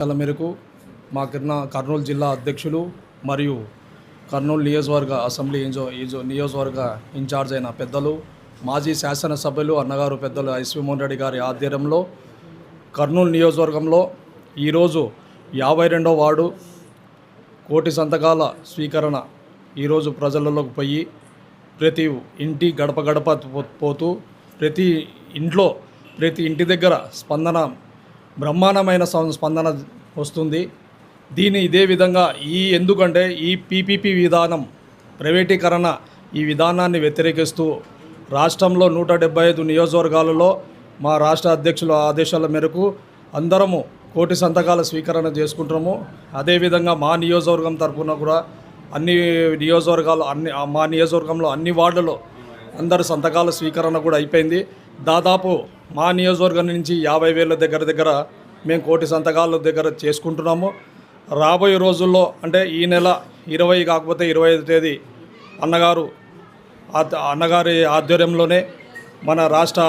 ఆదేశాల మేరకు మా కింద కర్నూలు జిల్లా అధ్యక్షులు మరియు కర్నూలు నియోజకవర్గ అసెంబ్లీ ఇంజో ఈజో నియోజకవర్గ ఇన్ఛార్జ్ అయిన పెద్దలు మాజీ శాసనసభ్యులు అన్నగారు పెద్దలు ఐశ్వమోహన్ రెడ్డి గారి ఆధ్వర్యంలో కర్నూలు నియోజకవర్గంలో ఈరోజు యాభై రెండో వార్డు కోటి సంతకాల స్వీకరణ ఈరోజు ప్రజలలోకి పోయి ప్రతి ఇంటి గడప గడప పో- పోతూ ప్రతి ఇంట్లో ప్రతి ఇంటి దగ్గర స్పందన బ్రహ్మాండమైన సం- స్పందన వస్తుంది. దీని ఇదే విధంగా ఈ ఎందుకంటే ఈ పీపీపీ విధానం ప్రైవేటీకరణ ఈ విధానాన్ని వ్యతిరేకిస్తూ రాష్ట్రంలో నూట డెబ్బై ఐదు నియోజకవర్గాలలో మా రాష్ట్ర అధ్యక్షుల ఆదేశాల మేరకు అందరము కోటి సంతకాల స్వీకరణ చేసుకుంటాము అదేవిధంగా మా నియోజకవర్గం తరఫున కూడా అన్ని నియోజకవర్గాలు అన్ని మా నియోజకవర్గంలో అన్ని వార్డులో అందరు సంతకాల స్వీకరణ కూడా అయిపోయింది. దాదాపు మా నియోజకవర్గం నుంచి యాభై వేల దగ్గర దగ్గర మేము కోటి సంతకాల దగ్గర చేసుకుంటున్నాము. రాబోయే రోజుల్లో అంటే ఈ నెల ఇరవై కాకపోతే ఇరవై ఐదు తేదీ అన్నగారు అన్నగారి ఆధ్వర్యంలోనే మన రాష్ట్ర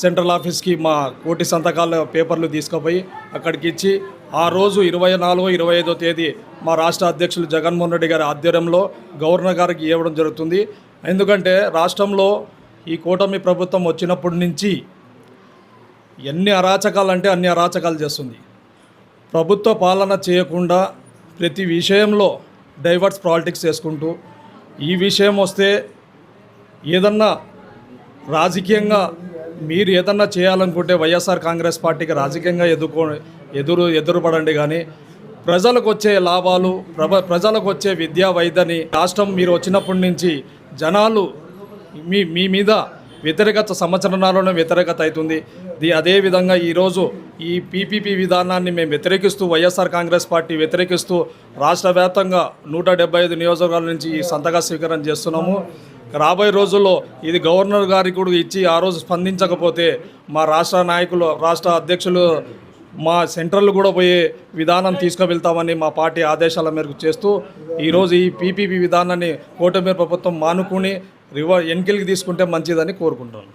సెంట్రల్ ఆఫీస్కి మా కోటి సంతకాల పేపర్లు తీసుకుపోయి అక్కడికి ఇచ్చి ఆ రోజు ఇరవై నాలుగో ఇరవై ఐదో తేదీ మా రాష్ట్ర అధ్యక్షులు జగన్మోహన్ రెడ్డి గారి ఆధ్వర్యంలో గవర్నర్ గారికి ఇవ్వడం జరుగుతుంది. ఎందుకంటే రాష్ట్రంలో ఈ కూటమి ప్రభుత్వం వచ్చినప్పటి నుంచి ఎన్ని అరాచకాలు అంటే అన్ని అరాచకాలు చేస్తుంది. ప్రభుత్వ పాలన చేయకుండా ప్రతి విషయంలో డైవర్ట్స్ పాలిటిక్స్ చేసుకుంటూ ఈ విషయం వస్తే ఏదన్నా రాజకీయంగా మీరు ఏదన్నా చేయాలనుకుంటే వైఎస్ఆర్ కాంగ్రెస్ పార్టీకి రాజకీయంగా ఎదుర్కో ఎదురు ఎదురుపడండి కానీ ప్రజలకు వచ్చే లాభాలు ప్రజలకు వచ్చే విద్యా వైద్యని రాష్ట్రం మీరు వచ్చినప్పటి నుంచి జనాలు మీ మీ మీద వ్యతిరేకత సంవత్సరాలలోనే వ్యతిరేకత అవుతుంది. అదేవిధంగా ఈరోజు ఈ పీపీపీ విధానాన్ని మేము వ్యతిరేకిస్తూ వైఎస్ఆర్ కాంగ్రెస్ పార్టీ వ్యతిరేకిస్తూ రాష్ట్ర వ్యాప్తంగా నూట డెబ్బై ఐదు నియోజకవర్గాల నుంచి ఈ సంతగా స్వీకారం చేస్తున్నాము. రాబోయే రోజుల్లో ఇది గవర్నర్ గారికి కూడా ఇచ్చి ఆ రోజు స్పందించకపోతే మా రాష్ట్ర నాయకులు రాష్ట్ర అధ్యక్షులు మా సెంట్రల్ కూడా పోయే విధానం తీసుకువెళ్తామని మా పార్టీ ఆదేశాల మేరకు చేస్తూ ఈరోజు ఈ పీపీపీ విధానాన్ని కూటమి ప్రభుత్వం మానుకుని రివర్ ఎన్కిల్కి తీసుకుంటే మంచిదని కోరుకుంటున్నాను.